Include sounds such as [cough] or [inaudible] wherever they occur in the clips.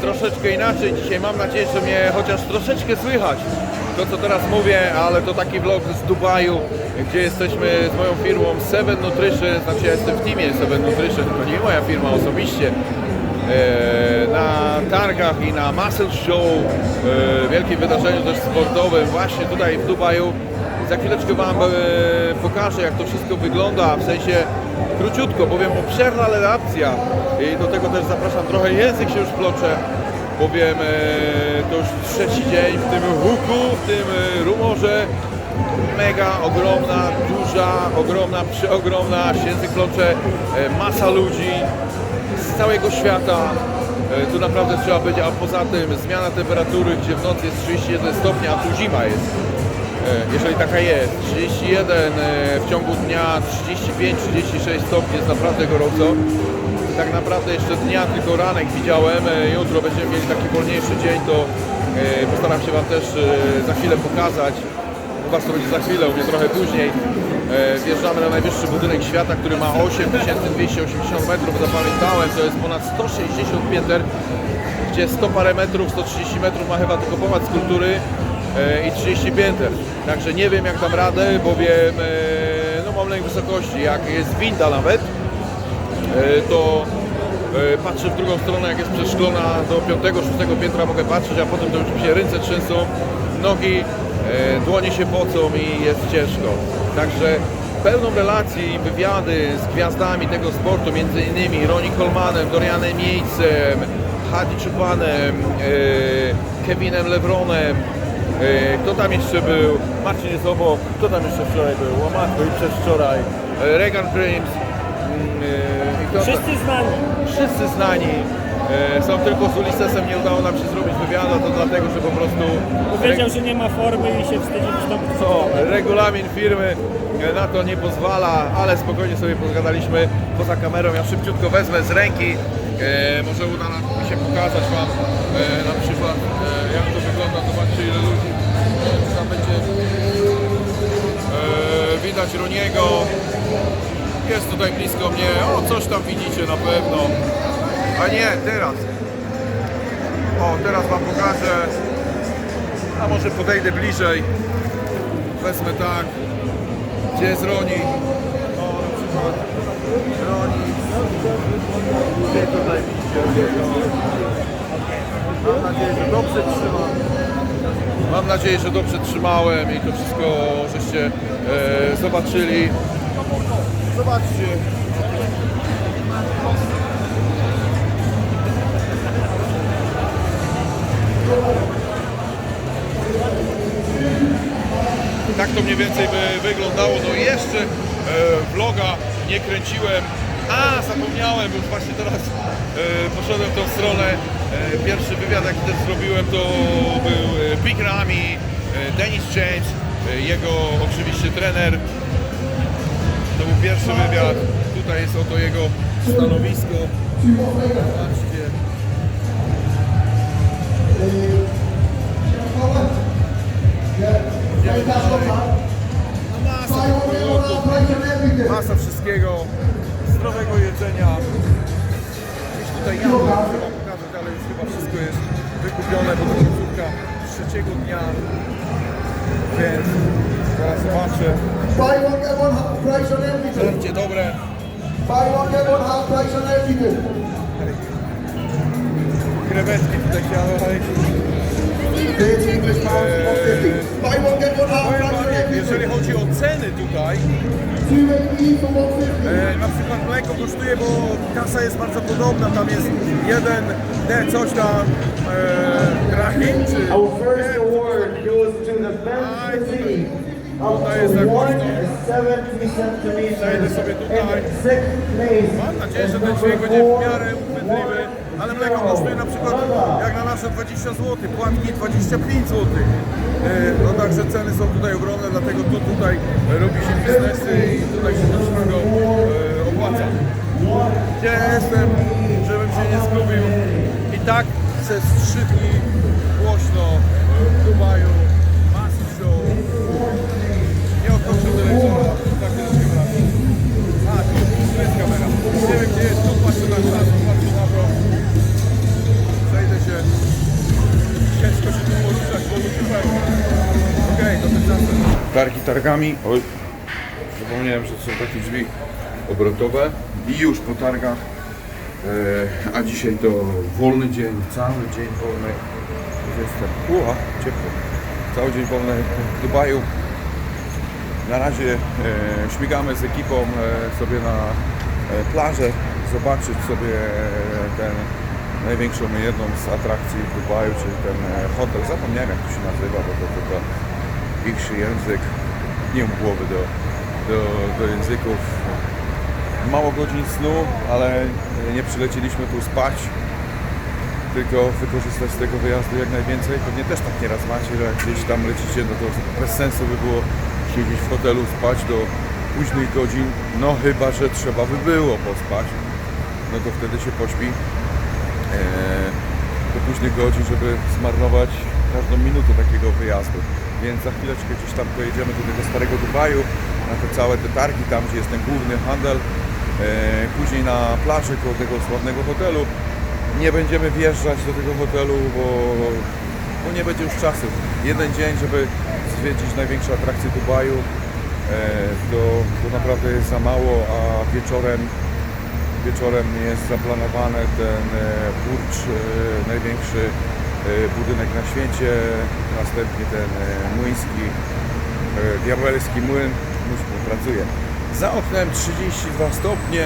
troszeczkę inaczej. Dzisiaj mam nadzieję, że mnie chociaż troszeczkę słychać. To co teraz mówię, ale to taki vlog z Dubaju, gdzie jesteśmy z moją firmą Seven Nutrition, znaczy ja jestem w teamie Seven Nutrition, to nie moja firma osobiście. E, Na targach i na Muscle Show, e, wielkim wydarzeniu też sportowym, właśnie tutaj w Dubaju. Za chwileczkę Wam e, pokażę, jak to wszystko wygląda, w sensie króciutko, bowiem obszerna redakcja i do tego też zapraszam trochę, język się już plocze, bowiem e, to już trzeci dzień w tym huku, w tym e, rumorze, mega ogromna, duża, ogromna, przeogromna, język plocze, e, masa ludzi z całego świata. Tu naprawdę trzeba być, a poza tym zmiana temperatury, gdzie w nocy jest 31 stopni, a tu zima jest. E, jeżeli taka jest. 31 e, w ciągu dnia, 35-36 stopni jest naprawdę gorąco. Tak naprawdę jeszcze dnia tylko ranek widziałem. E, Jutro będziemy mieli taki wolniejszy dzień, to postaram się Wam też za chwilę pokazać. U Was to będzie za chwilę, u mnie trochę później. Wjeżdżamy na najwyższy budynek świata, który ma 8280 metrów, zapamiętałem, to jest ponad 160 pięter, gdzie 100 parę metrów, 130 metrów ma chyba tylko pałac kultury e, i 30 pięter. Także nie wiem jak dam radę, bowiem e, no, mam lęk wysokości. Jak jest winda nawet, e, to e, patrzę w drugą stronę, jak jest przeszklona do 5-6 piętra mogę patrzeć, a potem to już mi się ręce trzęsą, nogi, e, dłonie się pocą i jest ciężko. Także pełną relacji wywiady z gwiazdami tego sportu, między innymi Ronnie Colemanem, Dorianem Miejscem, Hadi Chupanem, e, Kevinem Lebronem, e, kto tam jeszcze był? Marcin jest obok, kto tam jeszcze wczoraj był? Łamatko i przedwczoraj, e, Regan Grimes, mm, e, kto tam- Wszyscy znani. wszyscy znani. E, Są tylko z Ulisesem nie udało nam się zrobić wywiadu, to dlatego, że po prostu Powiedział, że nie ma formy i się wstydzi wystąpić. co, regulamin firmy e, na to nie pozwala, ale spokojnie sobie pogadaliśmy poza kamerą. Ja szybciutko wezmę z ręki, e, może uda nam się pokazać Wam e, na przykład e, jak to wygląda. Zobaczcie ile ludzi widać Roniego. Jest tutaj blisko mnie. O, coś tam widzicie na pewno. A nie, teraz. O, teraz Wam pokażę. A może podejdę bliżej. Wezmę tak. Gdzie jest Roni? O, na przykład Roni. Gdzie tutaj widzicie? Mam nadzieję, że dobrze trzymam. Mam nadzieję, że dobrze trzymałem i to wszystko żeście e, zobaczyli. Zobaczcie. Tak to mniej więcej by wyglądało. No i jeszcze e, vloga nie kręciłem. A, zapomniałem, już właśnie teraz e, poszedłem w tą stronę. E, pierwszy wywiad jaki też zrobiłem to był e, Big Ramy, e, Dennis jego oczywiście trener. To był pierwszy wywiad. Tutaj jest oto jego stanowisko. Zobaczcie. Masa masa wszystkiego, zdrowego jedzenia. Gdzieś tutaj jadę, muszę wam pokazać, ale już chyba wszystko jest wykupione, bo to końcówka trzeciego dnia. Więc teraz zobaczę. Buy one, get one half price on everything. Będzie dobre. Buy one, get one half price on everything. Krewetki tutaj chciałem. Thirty jeżeli chodzi o ceny tutaj. E, na przykład mleko kosztuje, bo kasa jest bardzo podobna, tam jest jeden D coś tam e, drachim, czy Our first award goes to the cuisine up Tutaj jest to 170 centimeters Przejdę sobie tutaj. mam nadzieję, że ten dźwięk będzie w miarę uchwytliwy, ale mleko kosztuje na przykład jak na nasze 20 zł, płatki 25 zł. E, no także ceny są tutaj ogromne, dlatego tu tutaj robi się biznesy i tutaj się to wszystko e, opłaca. Gdzie jestem, żebym się nie zgubił. I tak przez trzy dni głośno w Dubaju, targami. Oj, zapomniałem, że są takie drzwi obrotowe. I już po targach. E, a dzisiaj to wolny dzień, cały dzień wolny. Jestem. Uła, ciepło. Cały dzień wolny w Dubaju. Na razie e, śmigamy z ekipą e, sobie na e, plażę, zobaczyć sobie e, ten największą jedną z atrakcji w Dubaju, czyli ten e, hotel. Zapomniałem jak to się nazywa, bo to tylko ich język. Nie mam głowy do, do, do języków. Mało godzin snu, ale nie przylecieliśmy tu spać, tylko wykorzystać z tego wyjazdu jak najwięcej. Pewnie też tak nieraz macie, że jak gdzieś tam lecicie, no to bez sensu by było siedzieć w hotelu, spać do późnych godzin, no chyba, że trzeba by było pospać, no to wtedy się pośpi eee, do późnych godzin, żeby zmarnować każdą minutę takiego wyjazdu. Więc za chwileczkę gdzieś tam pojedziemy do tego starego Dubaju, na te całe te targi, tam gdzie jest ten główny handel, eee, później na plaży koło tego sławnego hotelu. Nie będziemy wjeżdżać do tego hotelu, bo, bo nie będzie już czasu. Jeden dzień, żeby zwiedzić największe atrakcje Dubaju, e, to, to naprawdę jest za mało, a wieczorem, wieczorem jest zaplanowany ten e, burcz, e, największy e, budynek na świecie, następnie ten e, młyński, e, diabelski młyn, już pracuje. Za oknem 32 stopnie,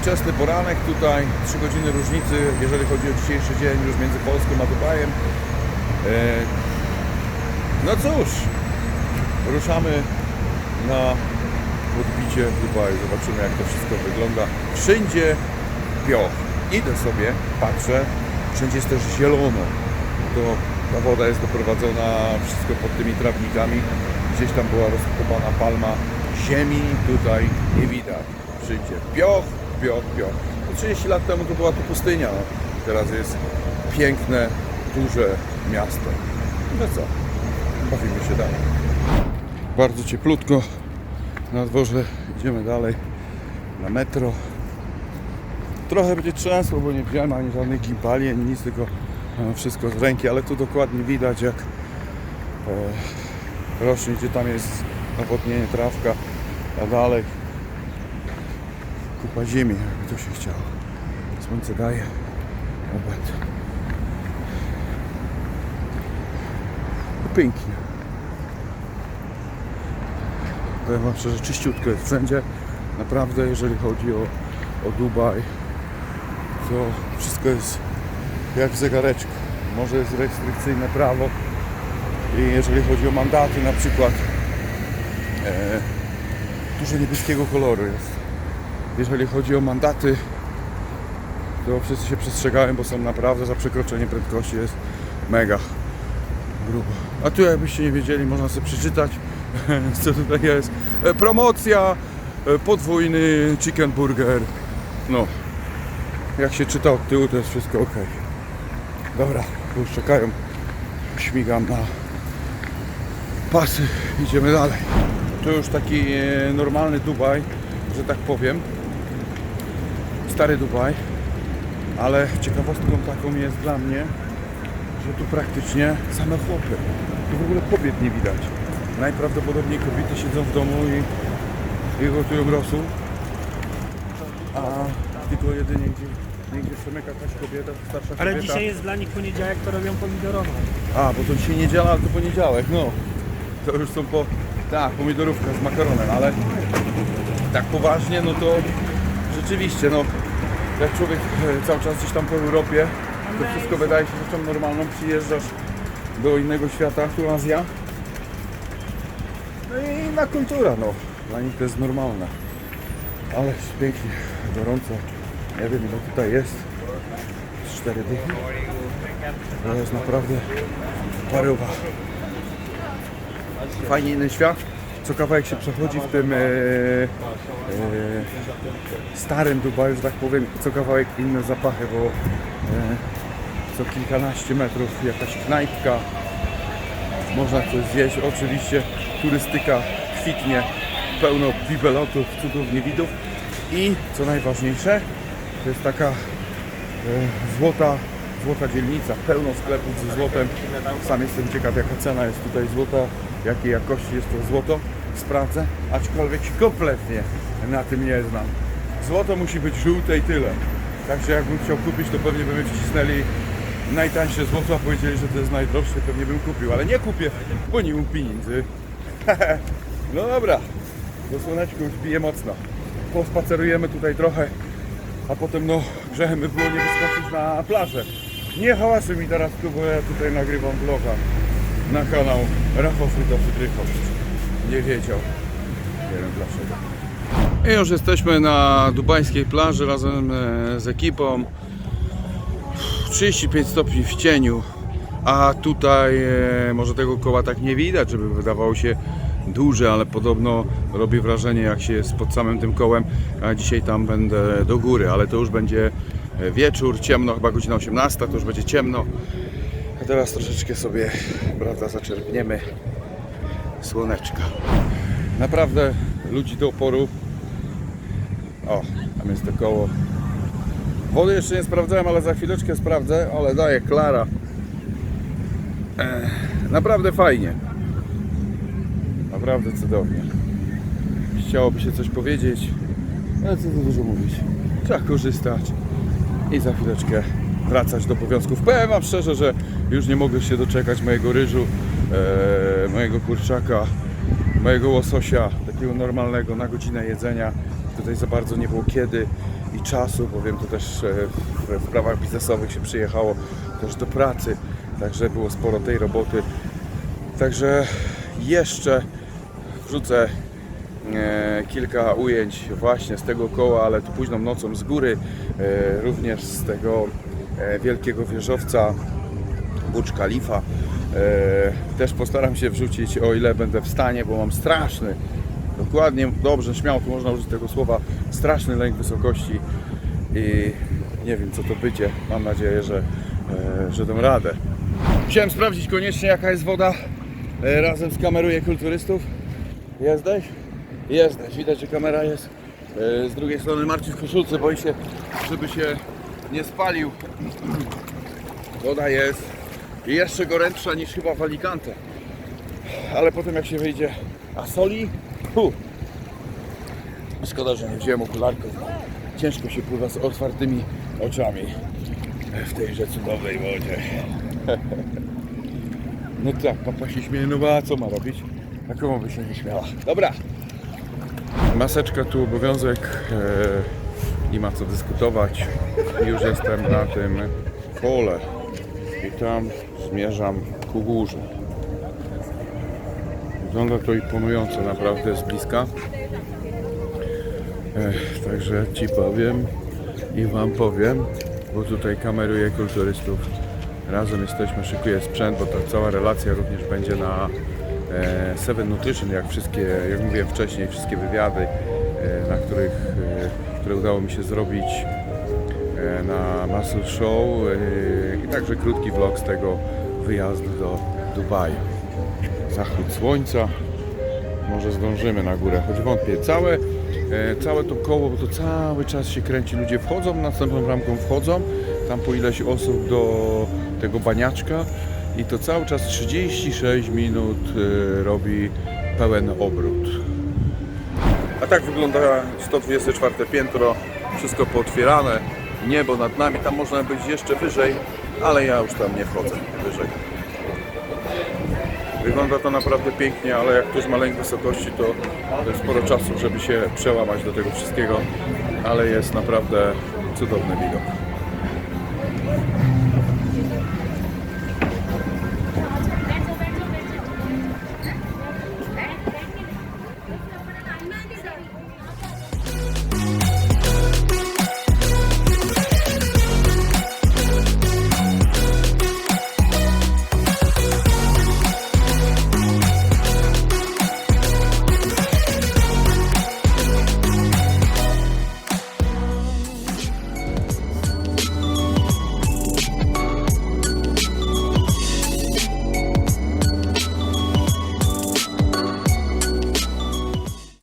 wczesny poranek tutaj, 3 godziny różnicy, jeżeli chodzi o dzisiejszy dzień już między Polską a Dubajem. E, No cóż, ruszamy na odbicie w Dubaju. Zobaczymy jak to wszystko wygląda. Wszędzie pioch. Idę sobie, patrzę, wszędzie jest też zielono. To ta woda jest doprowadzona wszystko pod tymi trawnikami. Gdzieś tam była rozkopana palma. Ziemi tutaj nie widać. Wszędzie pioch, pioch, pioch. No 30 lat temu to była tu pustynia. no. Teraz jest piękne, duże miasto. No co? Bawimy się dalej. Bardzo cieplutko na dworze. Idziemy dalej na metro. Trochę będzie trzęsło, bo nie wziąłem ani żadnych gimbali, ani nic, tylko wszystko z ręki, ale tu dokładnie widać jak e, rośnie, gdzie tam jest nawodnienie, trawka, a dalej kupa ziemi, jakby to się chciało. Słońce daje obłęd. Pięknie. Powiem Wam szczerze, czyściutko jest wszędzie. Naprawdę, jeżeli chodzi o, o Dubaj, to wszystko jest jak w zegareczku. Może jest restrykcyjne prawo i jeżeli chodzi o mandaty na przykład e, dużo niebieskiego koloru jest. Jeżeli chodzi o mandaty, to wszyscy się przestrzegają, bo są naprawdę za przekroczenie prędkości jest mega grubo. A tu jakbyście nie wiedzieli, można sobie przeczytać, [laughs] co tutaj jest. E, Promocja, e, podwójny chicken burger. No, jak się czyta od tyłu, to jest wszystko ok. Dobra, już czekają. Śmigam na pasy, idziemy dalej. To już taki e, normalny Dubaj, że tak powiem. Stary Dubaj, ale ciekawostką taką jest dla mnie, że tu praktycznie same chłopy. Tu w ogóle kobiet nie widać. Najprawdopodobniej kobiety siedzą w domu i, i gotują rosół, a tylko jedynie gdzie, gdzie przemyka jakaś kobieta, starsza kobieta. Ale dzisiaj jest dla nich poniedziałek, to robią pomidorową. A, bo to dzisiaj niedziela, ale to poniedziałek, no. To już są po... Tak, pomidorówka z makaronem, ale tak poważnie, no to rzeczywiście, no jak człowiek e, cały czas gdzieś tam po Europie, to wszystko wydaje się rzeczą normalną, przyjeżdżasz do innego świata, tu Azja. No i inna kultura, no. Dla nich to jest normalne. Ale jest pięknie, gorąco. Nie wiem ile tutaj jest. Z Cztery dychy. To jest naprawdę paruwa. Fajnie inny świat. Co kawałek się przechodzi w tym e, e, starym Dubaju, że tak powiem, co kawałek inne zapachy, bo e, co kilkanaście metrów jakaś knajpka, można coś zjeść. Oczywiście turystyka kwitnie, pełno bibelotów, cudów, niewidów i co najważniejsze, to jest taka e, złota, złota dzielnica, pełno sklepów ze złotem. Sam jestem ciekaw jaka cena jest tutaj złota jakiej jakości jest to złoto, sprawdzę, aczkolwiek kompletnie na tym nie znam. Złoto musi być żółte i tyle. Także jakbym chciał kupić, to pewnie by wcisnęli najtańsze złoto, a powiedzieli, że to jest najdroższe, pewnie bym kupił, ale nie kupię, bo nie mam pieniędzy. [laughs] no dobra, do słoneczku już bije mocno. Pospacerujemy tutaj trochę, a potem no grzechem by było nie wyskoczyć na plażę. Nie hałasuj mi teraz tu, bo ja tutaj nagrywam vloga na kanał Rafał Fryta Frydrychowicz. Nie wiedział. Nie wiem dlaczego. I już jesteśmy na dubajskiej plaży razem e, z ekipą. 35 stopni w cieniu, a tutaj e, może tego koła tak nie widać, żeby wydawało się duże, ale podobno robi wrażenie jak się jest pod samym tym kołem, a dzisiaj tam będę do góry, ale to już będzie e, wieczór, ciemno, chyba godzina 18, to już będzie ciemno. A teraz troszeczkę sobie, prawda, zaczerpniemy słoneczka. Naprawdę ludzi do oporu. O, tam jest to koło. Wody jeszcze nie sprawdzałem, ale za chwileczkę sprawdzę, ale daje Klara. Ech, naprawdę fajnie. Naprawdę cudownie. Chciałoby się coś powiedzieć, ale co tu dużo mówić. Trzeba korzystać i za chwileczkę wracać do obowiązków. Powiem Wam szczerze, że już nie mogę się doczekać mojego ryżu, e, mojego kurczaka, mojego łososia, takiego normalnego na godzinę jedzenia. Tutaj za bardzo nie było kiedy i czasu, bowiem to też e, w, w prawach biznesowych się przyjechało też do pracy, także było sporo tej roboty. Także jeszcze wrzucę e, kilka ujęć właśnie z tego koła, ale tu późną nocą z góry, e, również z tego e, wielkiego wieżowca Burcz Khalifa. E, też postaram się wrzucić o ile będę w stanie, bo mam straszny, dokładnie, dobrze, śmiało tu można użyć tego słowa, straszny lęk wysokości i nie wiem co to będzie. Mam nadzieję, że, że dam radę. Musiałem sprawdzić koniecznie jaka jest woda razem z kameruję kulturystów. Jesteś? Jesteś. Widać, że kamera jest. E, Z drugiej strony Marcin w koszulce boi się, żeby się nie spalił. [clears throat] Woda jest jeszcze gorętsza niż chyba w Alicante. Ale potem jak się wyjdzie, a soli? Hu. Szkoda, że nie wziąłem okularków. Ciężko się pływa z otwartymi oczami w tejże cudownej wodzie. [laughs] No tak, papa się śmieje, no a co ma robić? A komu by się nie śmiała? Dobra. Maseczka tu obowiązek, nie ma co dyskutować. Już jestem na tym pole i tam zmierzam ku górze. Wygląda to imponująco naprawdę z bliska. Ech, także Ci powiem i Wam powiem, bo tutaj kameruję kulturystów. Razem jesteśmy, szykuję sprzęt, bo ta cała relacja również będzie na Seven Nutrition, jak wszystkie, jak mówiłem wcześniej, wszystkie wywiady, e, na których, e, które udało mi się zrobić e, na Muscle Show e, i także krótki vlog z tego wyjazdu do Dubaju. Zachód słońca, może zdążymy na górę, choć wątpię. Całe, e, całe to koło, bo to cały czas się kręci. Ludzie wchodzą, następną bramką wchodzą, tam po ileś osób do tego baniaczka i to cały czas 36 minut e, robi pełen obrót. A tak wygląda 124 piętro, wszystko pootwierane, niebo nad nami, tam można być jeszcze wyżej, ale ja już tam nie wchodzę wyżej. Wygląda to naprawdę pięknie, ale jak ktoś ma lęk wysokości, to, sporo czasu, żeby się przełamać do tego wszystkiego, ale jest naprawdę cudowny widok.